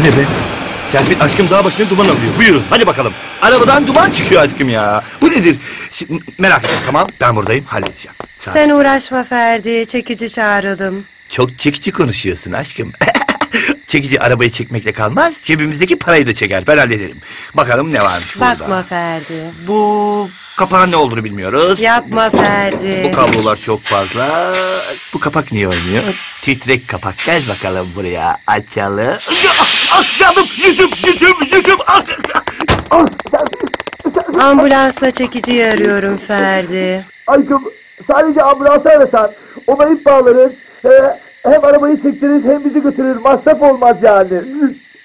O ne be? Serpil aşkım daha başına duman alıyor. Buyurun hadi bakalım. Arabadan duman çıkıyor aşkım ya. Bu nedir? Şimdi, merak etme tamam ben buradayım halledeceğim. Sağ ol. Sen uğraşma Ferdi, çekici çağıralım. Çok çekici konuşuyorsun aşkım. çekici arabayı çekmekle kalmaz. Cebimizdeki parayı da çeker. Ben hallederim. Bakalım ne varmış burada. Bakma Ferdi. Bu kapağın ne olduğunu bilmiyoruz. Yapma Ferdi. Bu kablolar çok fazla. Bu kapak niye oynuyor? Titrek kapak. Gel bakalım buraya. Açalım. Ah, yandım. Yüzüm, yüzüm, yüzüm. Ah, ah, ah. Ambulansla çekiciyi arıyorum Ferdi. Aşkım sadece ambulansı arasan ona ip bağlarız. Ee, hem arabayı çektirir hem bizi götürür. Masraf olmaz yani.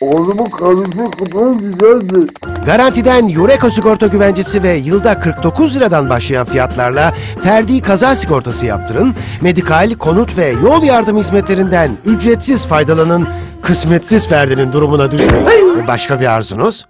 Oğlumun kalıcı kutu güzeldi. Garantiden Yureko sigorta güvencesi ve yılda 49 liradan başlayan fiyatlarla ferdi kaza sigortası yaptırın, medikal, konut ve yol yardım hizmetlerinden ücretsiz faydalanın, kısmetsiz ferdinin durumuna düşmeyin. Başka bir arzunuz?